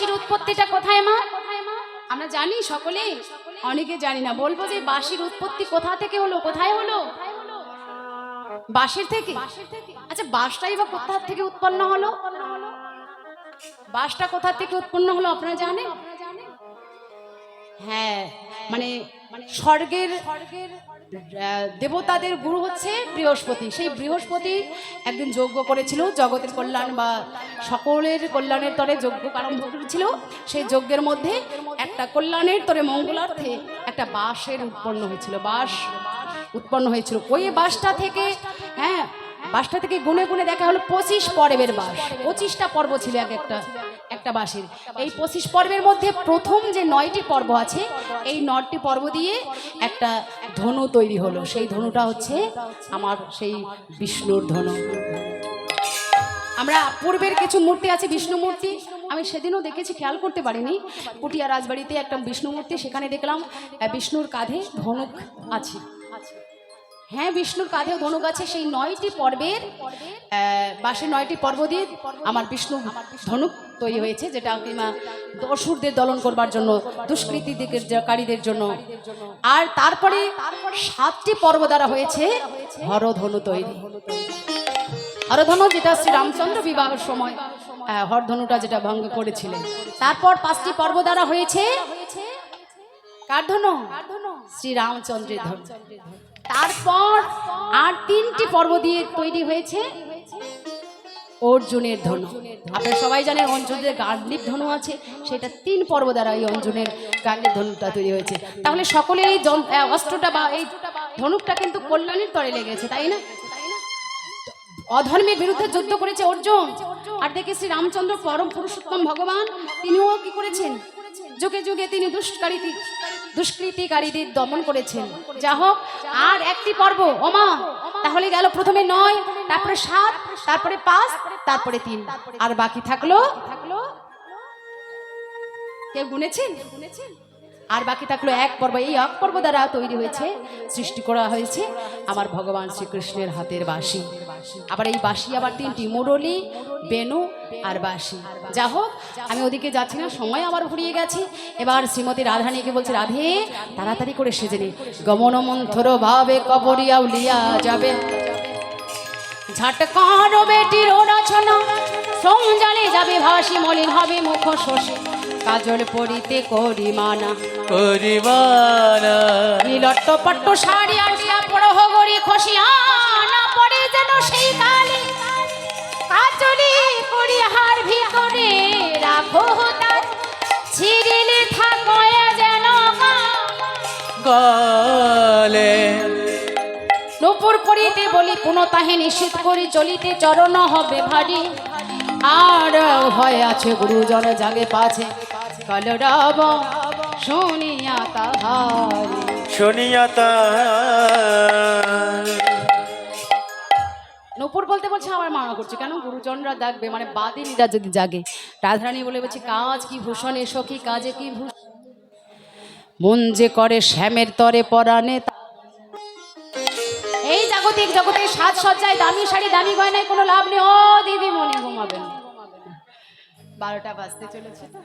বাঁশির উৎপত্তিটা কোথায় মা? আমরা জানি সকলে। অনেকে জানি না। বলব যে বাঁশির উৎপত্তি কোথা থেকে হলো কোথায় হলো? বাঁশের থেকে? আচ্ছা বাঁশটাই বা কোথা থেকে উৎপন্ন হলো? বাঁশটা কোথা থেকে উৎপন্ন হলো আপনারা জানেন? হ্যাঁ মানে স্বর্গের আহ, দেবতাদের গুরু হচ্ছে বৃহস্পতি। সেই বৃহস্পতি একদিন যজ্ঞ করেছিল, জগতের কল্যাণ বা সকলের কল্যাণের তরে যজ্ঞ আরম্ভ করেছিল। সেই যজ্ঞের মধ্যে একটা কল্যাণের তরে মঙ্গলার্থে একটা বাঁশের উৎপন্ন হয়েছিল, বাঁশ উৎপন্ন হয়েছিল। ওই বাঁশটা থেকে হ্যাঁ বাঁশটা থেকে গুনে গুনে দেখা হলো পঁচিশ পর্বের বাঁশ। পঁচিশটা পর্ব ছিল এক একটা। একটা বাঁশের। এই পঁচিশ পর্বের মধ্যে প্রথম যে নয়টি পর্ব আছে, এই নয়টি পর্ব দিয়ে একটা ধনু তৈরি হলো। সেই ধনুটা হচ্ছে আমার সেই বিষ্ণুর ধনু। আমরা পূর্বের কিছু মূর্তি আছে, বিষ্ণু মূর্তি। আমি সেদিনও দেখেছি, খেয়াল করতে পারিনি। পুটিয়া রাজবাড়িতে একটা বিষ্ণু মূর্তি, সেখানে দেখলাম বিষ্ণুর কাঁধে ধনুক আছে। হ্যাঁ বিষ্ণুর কাঁধেও ধনুক আছে সেই নয়টি পর্বের আহ, বাসে নয়টি পর্ব দিয়ে আমার বিষ্ণু ধনুক তৈরি হয়েছে যেটা কিনা অসুরদের দলন করবার জন্য দুষ্কৃতিকারীদের জন্য। আর তারপরে সাতটি পর্ব দ্বারা হয়েছে হরধনু তৈরি। হরধনু যেটা শ্রী রামচন্দ্র বিবাহের সময় হরধনুটা যেটা ভঙ্গ করেছিলেন। তারপর পাঁচটি পর্ব দ্বারা হয়েছে কার ধনু শ্রী রামচন্দ্রের ধনু তারপর আর তিনটি পর্ব দিয়ে তৈরি হয়েছে অর্জুনের ধনু। আপনারা সবাই জানেন অর্জুনের গার্লিক ধনু আছে, সেটা তিন পর্ব দ্বারা এই অর্জুনের গার্লিক ধনুটা তৈরি হয়েছে। তাহলে সকলে এই অস্ত্রটা বা এই ধনুকটা কিন্তু কল্যাণের তরে লেগেছে, তাই না? অধর্মের বিরুদ্ধে যুদ্ধ করেছে অর্জুন। আর দেখে শ্রী রামচন্দ্র পরম পুরুষোত্তম ভগবান, তিনিও কি করেছেন? যুগে যুগে তিনি দুষ্কারী দুষ্কৃতিকারীদের দমন করেছেন। যা হোক, আর একটি পর্ব, ওমা। তাহলে গেল প্রথমে নয়, তারপরে সাত, তারপরে পাঁচ, তারপরে তিন। আর বাকি থাকল? থাকল কেউ গুনেছেন গুনেছেন? আর বাকি থাকল এক পর্ব। এই এক পর্ব দ্বারা তৈরি হয়েছে, সৃষ্টি করা হয়েছে আমার ভগবান শ্রীকৃষ্ণের হাতের বাঁশি। আবার এই বাঁশি আবার তিনটি, মুরলি, বেনু আর বাঁশি। যা হোক, আমি ওদিকে যাচ্ছি না, সময় আমার ফুরিয়ে গেছে। এবার শ্রীমতী রাধানীকে বলছে, রাধে, তাড়াতাড়ি করে সেজে নে। গমন মন্থর ভাবে কবরিয়া উলিয়া যাবে। ঝাটকার বেটির রচনা সংজালে যাবে ভাসি, মলিন হবে মুখ শোষে কাজল পরিতে করি মানা করিবানা নীলট্ট পট্ট শাড়ি আটিয়া পড়হ গড়ি খসিয়া না পড়ে যেন সেই কালে। কাজলি করি হার ভিতরে রাখো তার। ছিড়িলে থাকো এ যেন। গলে। নূপুর পরিতে বলি কোনো তাহে নিষেধ করি চলিতে চরণ হবে ভারী। আর ভয় আছে গুরুজন জাগে পাছে। কলরব শুনিয়া তাহারি। শুনিয়া নূপুর বলতে বলছে আমার মানা করছে। কেন? গুরুজনরা দেখবে মানে বাদিনীরা যদি জাগে। রাধারানী বলে বলছে কাজ কি ভূষণ? এসো কি কাজে কি ভূষণ? মন যে করে শ্যামের তরে পরাণে এই জাগতিক জগতে সাজসজ্জায় দামি শাড়ি দামি গয়নায় কোনো লাভ নেই। ও দিদি মনে ঘুমাবেন বারোটা বাজতে চলেছে তো।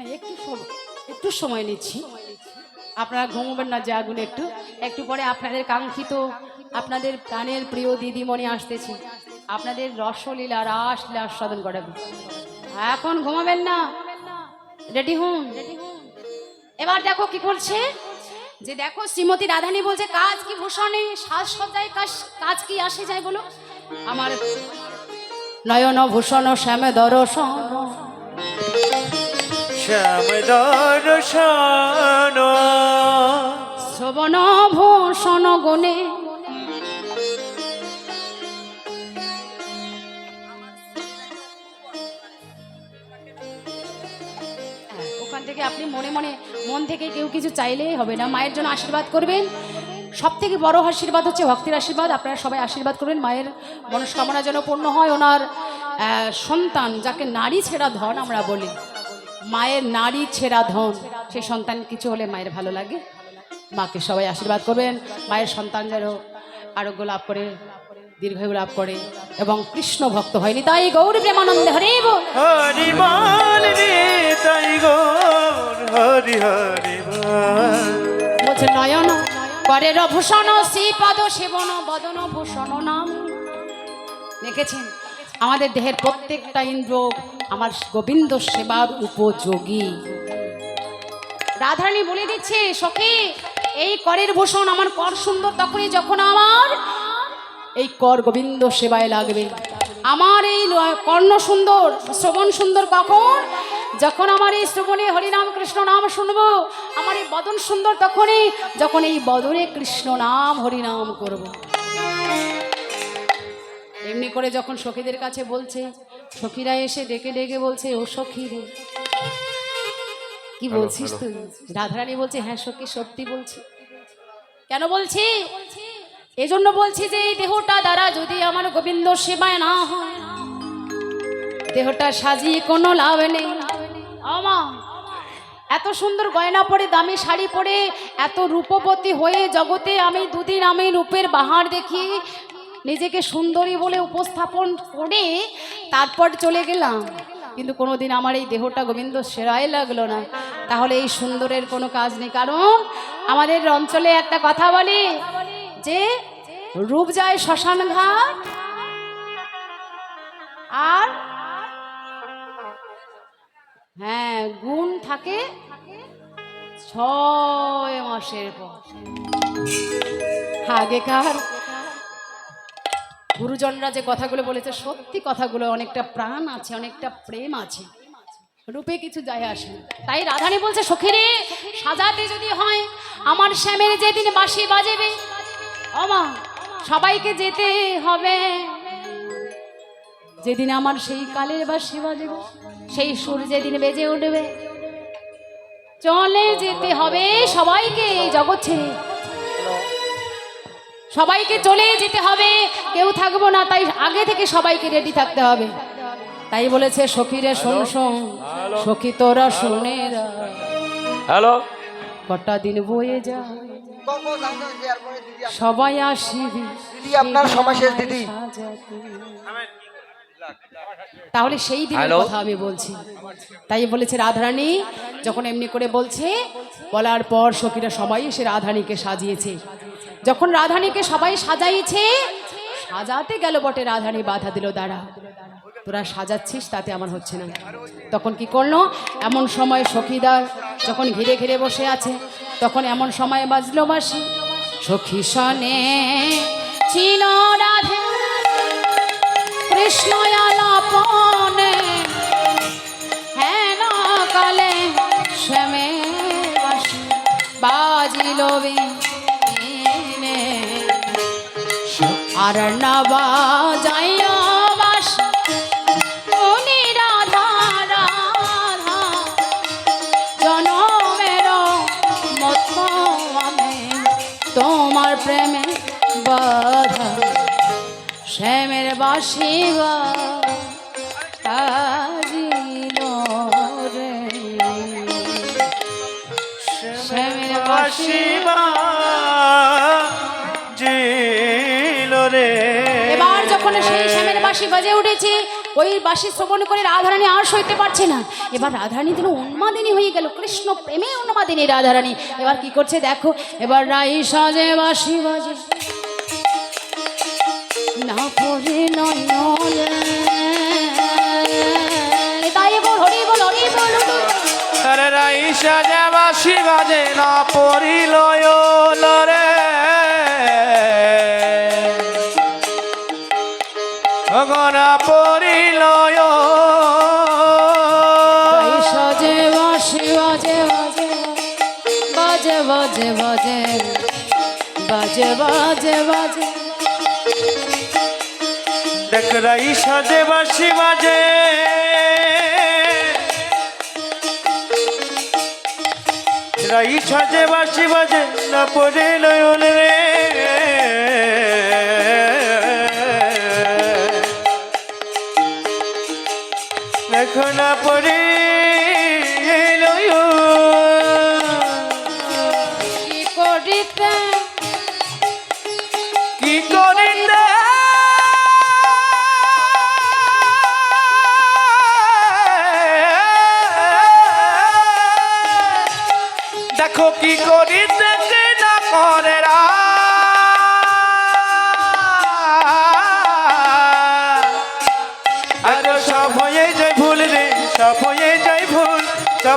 হ্যাঁ একটু একটু সময় নিচ্ছি। আপনারা ঘুমোবেন না, জাগুন একটু। একটু পরে আপনাদের কাঙ্ক্ষিত, আপনাদের প্রাণের প্রিয় দিদিমণি আসতেছি। আপনাদের রসলীলা রাস লীলা আস্বাদন করাবে। এখন ঘুমাবেন না। রেডি হুন? এবার দেখো কি করছে। যে দেখো, শ্রীমতী রাধানী বলছে, কাজ কি ভূষণে? সাজসজ্জায় কাজ কাজ কি আসে যায় বলো? আমার নয়ন ভূষণ শ্যামে দর্শন শ্যাম দর্শন শ্রবণ ভূষণ গুণে। ওখান থেকে আপনি মনে মনে মন থেকে কেউ কিছু চাইলেই হবে না। মায়ের জন্য আশীর্বাদ করবেন। সব থেকে বড় আশীর্বাদ হচ্ছে ভক্তির আশীর্বাদ। আপনারা সবাই আশীর্বাদ করবেন। মায়ের মনস্কামনা যেন পূর্ণ হয়। ওনার সন্তান যাকে নারী ছেঁড়া ধন আমরা বলি। মায়ের নারী ছেঁড়া ধন। সেই সন্তান কিছু হলে মায়ের ভালো লাগে। মাকে সবাই আশীর্বাদ করবেন। মায়ের সন্তান যেন আরোগ্য লাভ করে দীর্ঘায়ু লাভ করে এবং কৃষ্ণ ভক্ত হয়নি তাই গৌর প্রেমানন্দে হরে হরি বলছে নয়ন করের ভূষণ শ্রীপদ সেবন বদন ভূষণ নাম। দেখেছেন? আমাদের দেহের প্রত্যেকটা ইন্দ্র আমার গোবিন্দ সেবার উপযোগী। রাধারানী বলে দিচ্ছে, সখী, এই করের ভূষণ আমার কর সুন্দর, তখনই যখন আমার এই কর গোবিন্দ সেবায় লাগবে। আমার এই কর্ণ সুন্দর, শ্রবণ সুন্দর কখন? যখন আমার এই শ্রবণে হরিনাম, কৃষ্ণ নাম শুনব, আমার এই বদন সুন্দর, তখনই যখন এই বদনে কৃষ্ণ নাম হরিনাম করব। এমনি করে যখন সখীদের কাছে বলছে সখীরা এসে ডেকে ডেকে বলছে ও সখী রে। কি বলছিস তুই? রাধারানী বলছে হ্যাঁ সখী সত্যি বলছি। কেন বলছি? এজন্য বলছি যে এই দেহটা দ্বারা যদি আমার গোবিন্দ সেবায় না হয় দেহটা সাজিয়ে কোনো লাভ নেই। আমা এত সুন্দর গয়না পরে দামি শাড়ি পরে এত রূপবতী হয়ে জগতে আমি দুদিন আমি রূপের বাহার দেখি নিজেকে সুন্দরী বলে উপস্থাপন করে তারপর চলে গেলাম। কিন্তু কোনো দিন আমার এই দেহটা গোবিন্দ সেরাই লাগল না। তাহলে এই সুন্দরের কোনো কাজ নেই। কারণ আমাদের অঞ্চলে একটা কথা বলে যে, রূপ যায় শ্মশান ঘাট আর হ্যাঁ গুণ থাকে ছয় মাসের পর। আগেকার গুরুজনরা যে কথাগুলো বলেছে, সত্যি কথাগুলো, অনেকটা প্রাণ আছে, অনেকটা প্রেম আছে। রূপে কিছু যায় আসে। তাই রাধানী বলছে, সখীরে, সাজাতে যদি হয়, আমার শ্যামের যেদিন বাঁশি বাজেবে অমা সবাইকে যেতে হবে। যেদিন আমার সেই কালের বাঁশি বাজবে, সেই সুর যেদিন বেজে উঠবে। চলে যেতে হবে সবাইকে এই জগৎ ছেড়ে। সবাইকে চলে যেতে হবে। কেউ থাকব না তাই আগে থেকে সবাইকে রেডি থাকতে হবে। তাই বলেছে সখীরে শোন শোন সখী তোরা শুনে হ্যালো কটা দিন বয়ে যা। সবাই আসিবি। দিদি আপনার সময় শেষ দিদি। তাহলে সেই দিনের কথা আমি বলছি। তাই বলেছে রাধারানী যখন এমনি করে বলছে বলার পর সখীরা সবাই এসে রাধারানীকে সাজিয়েছে। যখন রাধানীকে সবাই সাজাইছে, সাজাতে গেল বটে রাধানী, বাধা দিল দাঁড়া তোরা সাজাচ্ছিস, তাতে আমার হচ্ছে না। তখন কি করল? এমন সময় সখীদার যখন ঘিরে ঘিরে বসে আছে, তখন এমন সময় বাজলো বাসি সখী সনে ছিল রাধে, কৃষ্ণ হেন কালে শ্যামে বাজিল বিনে। আর না বাসি উনি রাধা রাধা জনমের মত তোমার প্রেমে বাধা। শ্যামের কাজিল রে। শ্যামের শিবা বাঁশি বাজে উঠেছে। ওই বাঁশি শ্রবণ করে রাধারানী আর সইতে পারছে না। এবার রাধারানী যেন উন্মাদিনী হয়ে গেল, কৃষ্ণ প্রেমে উন্মাদিনী রাধারানী। এবার কি করছে দেখো, এবার রাই সাজে বাঁশি বাজে। না হরি বল। আরে রাইসা যাবা না পরিল রে। গনা পরিল রাই সাজে বাঁশি বাজে বাজে বাজে বাজে বাজে বাজে বাজে দেখ রাইসা যে বাসি বাজে। রাইসা যে বাসি বাজে না পরিল রে না পড়ে কি করিতে? কি করিলে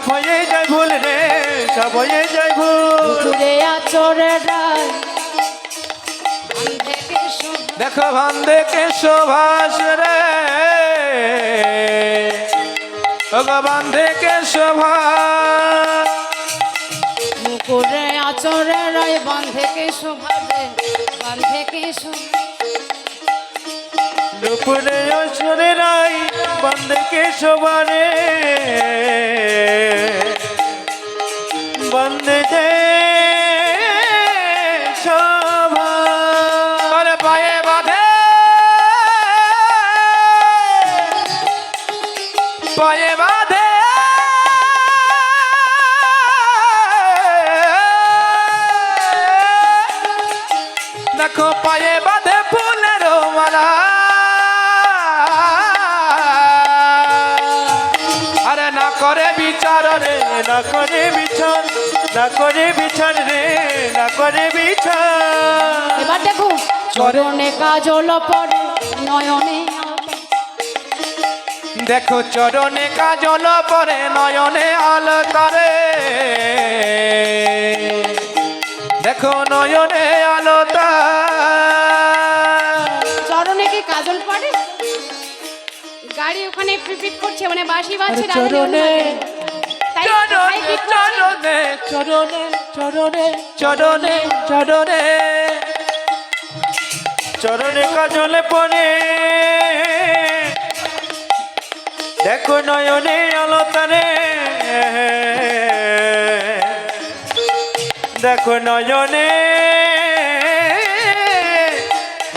সব হয়ে যায় ভুল রে সব হয়ে যায় ভুল। ঘুরে আচরে রায় বান থেকে শোভা দেখো ভান দেখে শোভাস রে। ভগবান দেখে শোভা মুকুরে আচরে রায় বান থেকে শোভা রে বান থেকে শোভা দুপুরে অসরে রাই বন্ধকে সবারে বন্দে করে বিচার রে না করে বিছান না করে বিছান রে না করে বিছান এবার দেখো চরণে কাজল পড়ে নয়নে দেখো চরণে কাজল পরে নয়নে আলতারে দেখো নয়নে আলতা ওখানে পিপিট করছে মানে বাঁশি বাজছে চরণে। করছে। চরণে। চরণে চরণে চরণে চরণে। চরণে কাজলে পড়ে। দেখো নয়নে আলোতারে দেখো নয়নে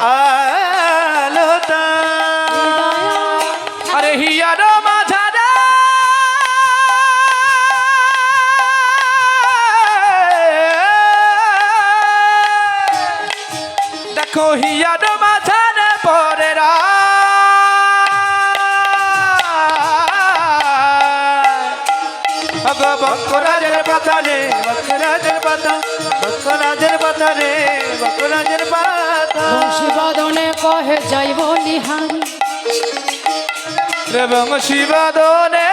আলোতা বকরাজের পাতা রে বকরাজের পাতা বকরাজের পাতা রে বকরাজের পাতা। বংশী বদনে কহে যাইব নিহারি রে বংশী বাদনে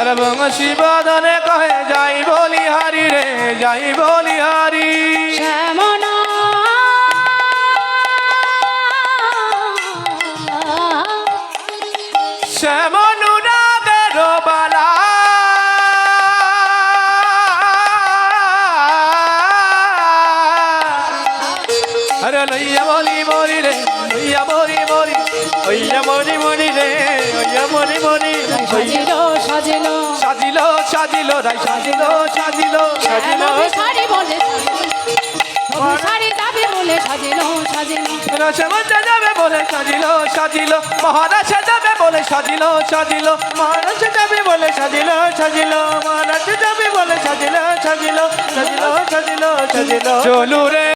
আরে বংশী কহে যাই বলি হারি রে যাই বলি হারি শ্যামনা শ্যামনুরাগের বালা। আরে লইয়া বলি বলি রে লইয়া বলি বলি ওইয়া মরি মরি রে ওইয়া মরি মরি সাজিল সাজিল। সাজিল সাজিল রাই সাজিল সাজিল সাজিল। শ্যামা শাড়ি বলে। শাড়ি বলে সাজিলো সাজিলো। রসমতে যাবে বলে সাজিলো সাজিলো। মহারাজ যাবে বলে সাজিলো সাজিলো। মহারাজ যাবে বলে সাজিলো সাজিলো। মহারাজ যাবে বলে সাজিলো সাজিলো সাজিলো সাজিলো সাজিলো। চলু রে